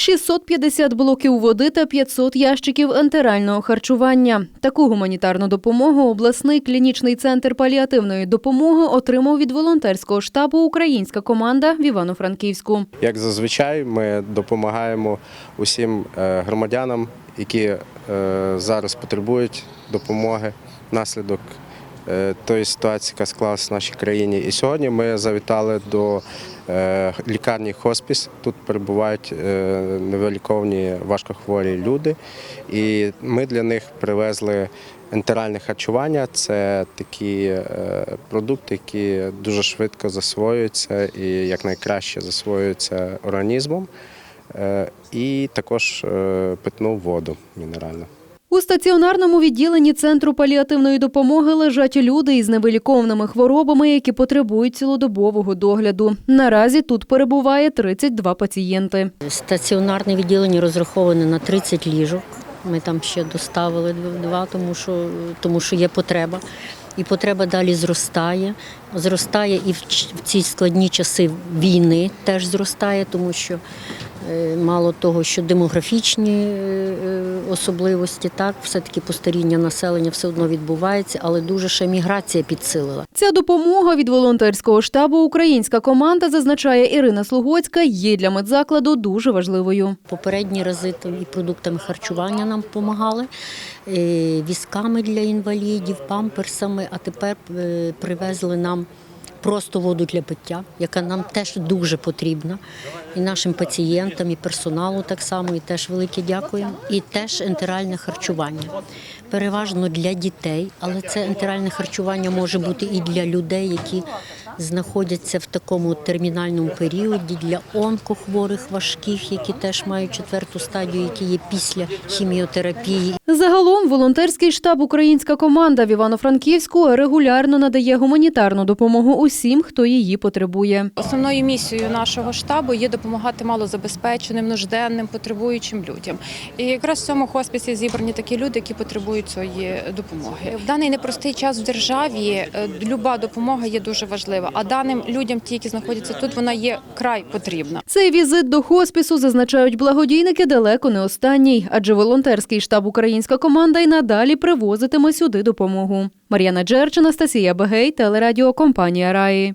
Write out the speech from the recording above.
650 блоків води та 500 ящиків ентерального харчування. Таку гуманітарну допомогу обласний клінічний центр паліативної допомоги отримав від волонтерського штабу Українська команда в Івано-Франківську. Як зазвичай, ми допомагаємо усім е, громадянам, які е, зараз потребують допомоги внаслідок тої ситуації, яка склалась в нашій країні. І сьогодні ми завітали до е, лікарні хоспіс. Тут перебувають е, невиліковані важкохворі люди, і ми для них привезли. Ентеральне харчування це такі е, продукти, які дуже швидко засвоюються і якнайкраще засвоюються організмом. Е, І також е, питну воду мінеральну. У стаціонарному відділенні центру паліативної допомоги лежать люди із невилікованими хворобами, які потребують цілодобового догляду. Наразі тут перебуває 32 пацієнти. Стаціонарне відділення розраховане на 30 ліжок. Ми там ще доставили два, тому що, тому що є потреба. І потреба далі зростає. Зростає і в ці складні часи війни теж зростає, тому що е, мало того, що демографічні е, е, особливості, так, все-таки постаріння населення все одно відбувається, але дуже ще міграція підсилила. Ця допомога від волонтерського штабу Українська команда зазначає Ірина Слугоцька, є для медзакладу дуже важливою. Попередні рази і продуктами харчування нам допомагали, е, візками для інвалідів, памперсами, а тепер е, привезли нам просто воду для пиття, яка нам теж дуже потрібна. І нашим пацієнтам, і персоналу так само, і теж велике дякуємо. І теж ентеральне харчування. Переважно для дітей, але це ентеральне харчування може бути і для людей, які знаходяться в такому термінальному періоді, для онкохворих важких, які теж мають четверту стадію, які є після хіміотерапії. Загалом волонтерський штаб Українська команда в Івано-Франківську регулярно надає гуманітарну допомогу усім, хто її потребує. Основною місією нашого штабу є допомагати малозабезпеченим, нужденним, потребуючим людям. І якраз в цьому хосписі зібрані такі люди, які потребують цієї допомоги. В даний непростий час в державі е, люба допомога є дуже важлива. А даним людям, ті, які знаходяться тут, вона є край потрібна. Цей візит до хоспісу зазначають благодійники далеко не останній, адже волонтерський штаб Українська команда й надалі привозитиме сюди допомогу. Мар'яна Джерч, Анастасія Бегей, телерадіокомпанія Раї.